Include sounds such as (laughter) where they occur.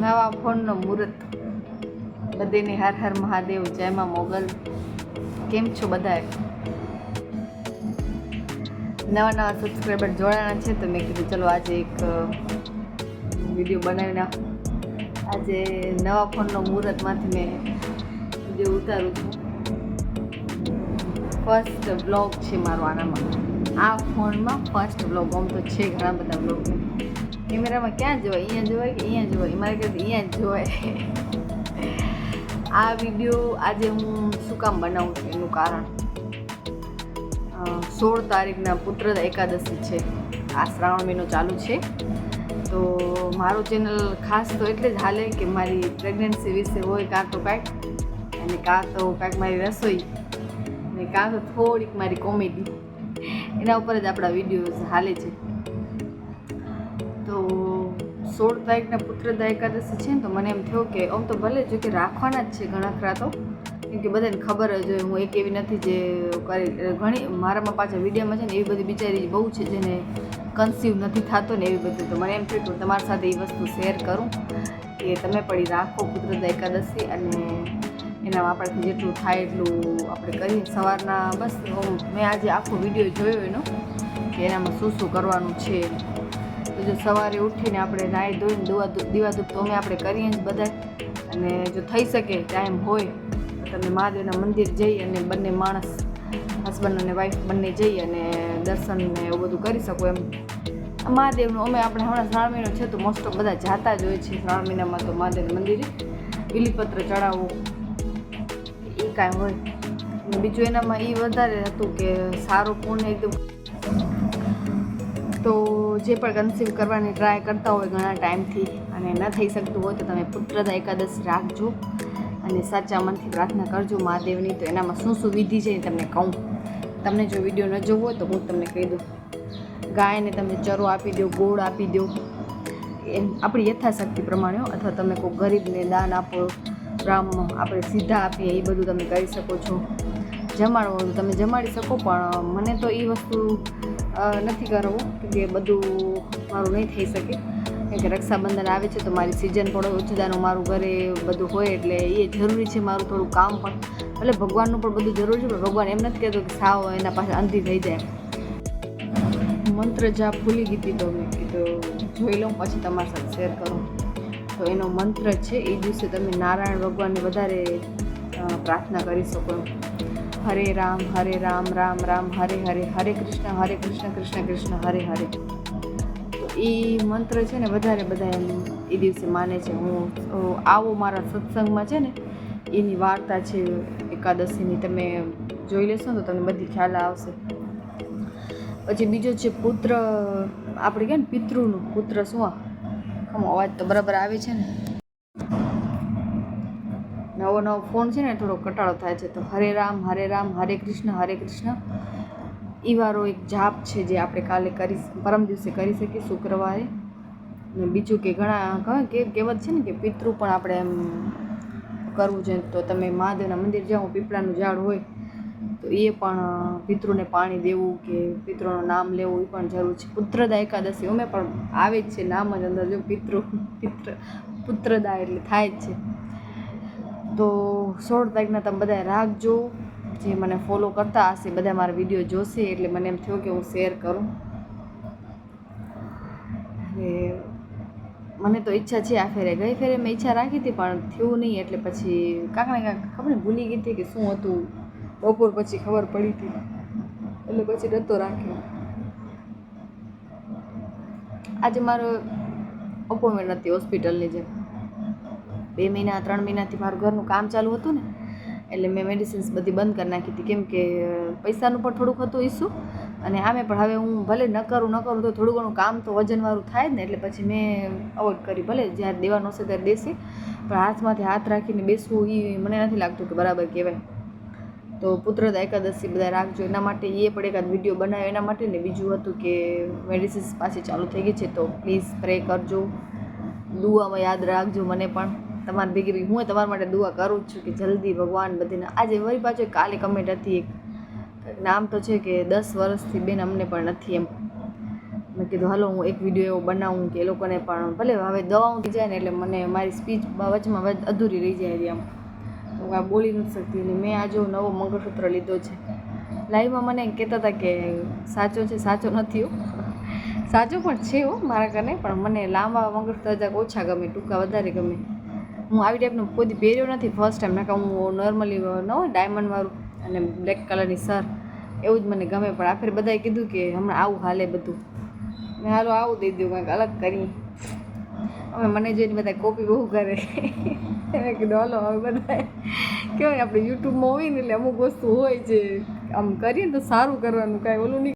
નવા ફોનનો મુહૂર્ત. બધીની હર હર મહાદેવ જયમાં મોગલ. કેમ છો બધાએ નવા નવા સબસ્ક્રાઈબર જોડાણા છે તો મેં કીધું ચલો આજે એક વીડિયો બનાવી નાખું. આજે નવા ફોનનો મુહૂર્તમાંથી મેં વીડિયો ઉતારું છું. ફર્સ્ટ બ્લોગ છે મારો આનામાં. આ ફોનમાં ફર્સ્ટ બ્લોગ આમ તો છે ઘણા બધા બ્લોગ કેમેરામાં ક્યાં જોવાય? અહીંયા જોવાય કે અહીંયા જોવાય? મારે કહે અહીંયા જ જોવાય. (laughs) આ વીડિયો આજે હું શું કામ બનાવું છું એનું કારણ? સોળ તારીખના પુત્ર એકાદશી છે. આ શ્રાવણ મહિનો ચાલુ છે. તો મારું ચેનલ ખાસ તો એટલે જ હાલે કે મારી પ્રેગ્નન્સી વિશે હોય કાં તો કાંઈક, અને કાં તો કાંઈક મારી રસોઈ અને કાં તો થોડીક મારી કોમેડી. એના ઉપર જ આપણા વિડીયોઝ હાલે છે. તો સોળ તારીખના પુત્રદા એકાદશી છે ને, તો મને એમ થયો કે આમ તો ભલે જો કે રાખવાના જ છે ઘણા ખરા તો. કેમ કે બધાને ખબર જ હોય, હું એક એવી નથી જે કરી, ઘણી મારામાં પાછા વિડીયોમાં છે ને, એવી બધી બિચારી બહુ છે જેને કન્સીવ નથી થતો ને એવી બધી. તો મને એમ થયું કે તમારી સાથે એ વસ્તુ શેર કરું કે તમે પણ એ રાખો પુત્રદા એકાદશી અને એના આપણાથી જેટલું થાય એટલું આપણે કરીએ. સવારના બસ મેં આજે આખો વીડિયો જોયો એનો કે એનામાં શું શું કરવાનું છે. જો સવારે ઉઠીને આપણે નાહી ધોઈને દુવા દીવાધૂપ તો અમે આપણે કરીએ જ બધા અને જો થઈ શકે, ટાઈમ હોય તમે મહાદેવના મંદિર જઈ અને બંને માણસ, હસબન્ડ અને વાઈફ બંને જઈ અને દર્શન ને એવું બધું કરી શકો એમ. મહાદેવનું અમે આપણે હમણાં શ્રાવણ મહિનો છે, તો મોસ્ટ ઓફ બધા જાતા જ હોય છે શ્રાવણ મહિનામાં તો મહાદેવના મંદિરે. બિલીપત્ર ચડાવવું એ કાંઈ હોય. બીજું એનામાં એ વધારે હતું કે સારો પૂર્ણ એકદમ જે પણ કન્સીવ કરવાની ટ્રાય કરતા હોય ઘણા ટાઈમથી અને ન થઈ શકતું હોય તો તમે પુત્રતા એકાદશ રાખજો અને સાચા મનથી પ્રાર્થના કરજો મહાદેવની. તો એનામાં શું શું વિધિ છે એ તમને કહું. તમને જો વીડિયો ન જોવો તો હું તમને કહી દઉં. ગાયને તમે ચરો આપી દો, ગોળ આપી દો. એમ આપણી યથાશક્તિ પ્રમાણે અથવા તમે કોઈ ગરીબને દાન આપો બ્રાહ્મ આપણે સીધા આપીએ, એ બધું તમે કરી શકો છો. જમાડવું તમે જમાડી શકો, પણ મને તો એ વસ્તુ નથી કરવું કે બધું મારું નહીં થઈ શકે. કેમ કે રક્ષાબંધન આવે છે તો મારી સિઝન થોડો ઓછદાનું મારું ઘરે બધું હોય એટલે એ જરૂરી છે મારું થોડું કામ પણ. એટલે ભગવાનનું પણ બધું જરૂરી છે, પણ ભગવાન એમ નથી કહેતો કે સાવ એના પાસે અંધી થઈ જાય. મંત્ર જાપ ભૂલી ગઈ હતી તો મેં કીધું, જોઈ લઉં, પછી તમારી સાથે શેર કરું. તો એનો મંત્ર છે, એ દિવસે તમે નારાયણ ભગવાનને વધારે પ્રાર્થના કરી શકો હરે રામ હરે રામ રામ રામ હરે હરે હરે કૃષ્ણ હરે કૃષ્ણ કૃષ્ણ કૃષ્ણ હરે હરે તો એ મંત્ર છે ને વધારે બધા એમ એ દિવસે માને છે. હું આવો મારા સત્સંગમાં છે ને, એની વાર્તા છે એકાદશીની. તમે જોઈ લેશો ને તો તમને બધી ખ્યાલ આવશે. પછી બીજો છે પુત્ર, આપણે કહે ને પિતૃનું. પુત્ર શું આમ અવાજ તો બરાબર આવે છે ને. નવો ફોન છે ને, થોડો કટાળો થાય છે. તો હરે રામ હરે રામ, હરે કૃષ્ણ હરે કૃષ્ણ. એ વાળો એક જાપ છે જે આપણે કાલે કરી પરમ દિવસે કરી શકીએ શુક્રવારે. ને બીજું કે ઘણા કે, કહેવત છે ને કે પિતૃ પણ આપણે એમ કરવું જોઈએ. તો તમે મહાદેવના મંદિર જાઓ, પીપળાનું ઝાડ હોય, તો એ પણ પિતૃને પાણી દેવું કે પિતૃનું નામ લેવું, એ પણ જરૂર છે. પુત્રદા એકાદશી, અમે પણ આવે જ છે, નામ જ અંદર જો પિતૃ પિત્ર પુત્રદા એટલે થાય જ છે. તો સોળ તારીખના તમે બધા રાખજો. જે મને ફોલો કરતા હશે બધા મારા વીડિયો જોશે, એટલે મને એમ થયું કે હું શેર કરું. હવે મને તો ઈચ્છા છે આ ફેરે ગઈ ફેરે મેં ઈચ્છા રાખી હતી, પણ થયું નહીં, એટલે પછી કાંક કાંક ખબર ને ભૂલી ગઈ હતી કે શું હતું. બપોર પછી ખબર પડી હતી. એટલે પછી નહોતો રાખ્યો. આજે મારો અપોઇન્ટમેન્ટ હતી હોસ્પિટલની જેમ. બે મહિના, ત્રણ મહિનાથી મારું ઘરનું કામ ચાલુ હતું ને, એટલે મેં મેડિસિન્સ બધી બંધ કરી નાખી હતી. કેમ કે પૈસાનું પણ થોડુંક હતું ઈસુ અને આમે પણ હવે હું ભલે ન કરું ન કરું તો થોડું ઘણું કામ તો વજનવાળું થાય ને, એટલે પછી મેં અવોઇડ કરી. ભલે જ્યારે દેવાનું હશે ત્યારે દેશે, પણ હાથમાંથી હાથ રાખીને બેસવું એ મને નથી લાગતું કે બરાબર કહેવાય. તો પુત્રદા એકાદશી બધા રાખજો. એના માટે એ પણ એકાદ વીડિયો બનાવ્યો. એના માટે ને બીજું હતું કે મેડિસિન્સ પાસે ચાલુ થઈ ગઈ છે, તો પ્લીઝ પ્રે કરજો. દુઆમાં યાદ રાખજો મને પણ. તમારી ભેગી હું તમારા માટે દુઆ કરું છું કે જલ્દી ભગવાન બધીને. આજે વળી પાછો કાલે કમેન્ટ હતી એક. નામ તો છે કે દસ વર્ષથી બેન અમને પણ નથી એમ. મેં કીધું, હાલો, હું એક વીડિયો એવો બનાવું કે એ લોકોને પણ ભલે હવે દવાઓ થઈ જાય ને એટલે મને મારી સ્પીચ વચમાં વચ અધૂરી રહી જાય એમ. હું આ બોલી નથી શકતી અને મેં આજે નવો મંગળસૂત્ર લીધો છે. લાઈવમાં મને કહેતા હતા કે સાચો છે, સાચો નથી સાચો પણ છે હો મારા કને પણ મને લાંબા મંગળસૂત્ર ઓછા ગમે, ટૂંકા વધારે ગમે. હું આવી ટાઈપનું કોઈ પહેર્યો નથી. ફર્સ્ટ ટાઈમ નાખા હું નોર્મલી ન હોય ડાયમંડવાળું અને બ્લેક કલરની સર એવું જ મને ગમે. પણ આખરે બધાએ કીધું કે હમણાં આવું હાલે બધું. મેં હાલો આવું દઈ દઉં કંઈક અલગ કરી. હવે મને જોઈને બધા કોપી બહુ કરે. એને કીધું, હાલો, હવે બધા કહેવાય આપણે યુટ્યુબમાં હોય ને એટલે અમુક વસ્તુ હોય જે આમ કરીએ ને તો સારું કરવાનું, કાંઈ ઓલું નહીં.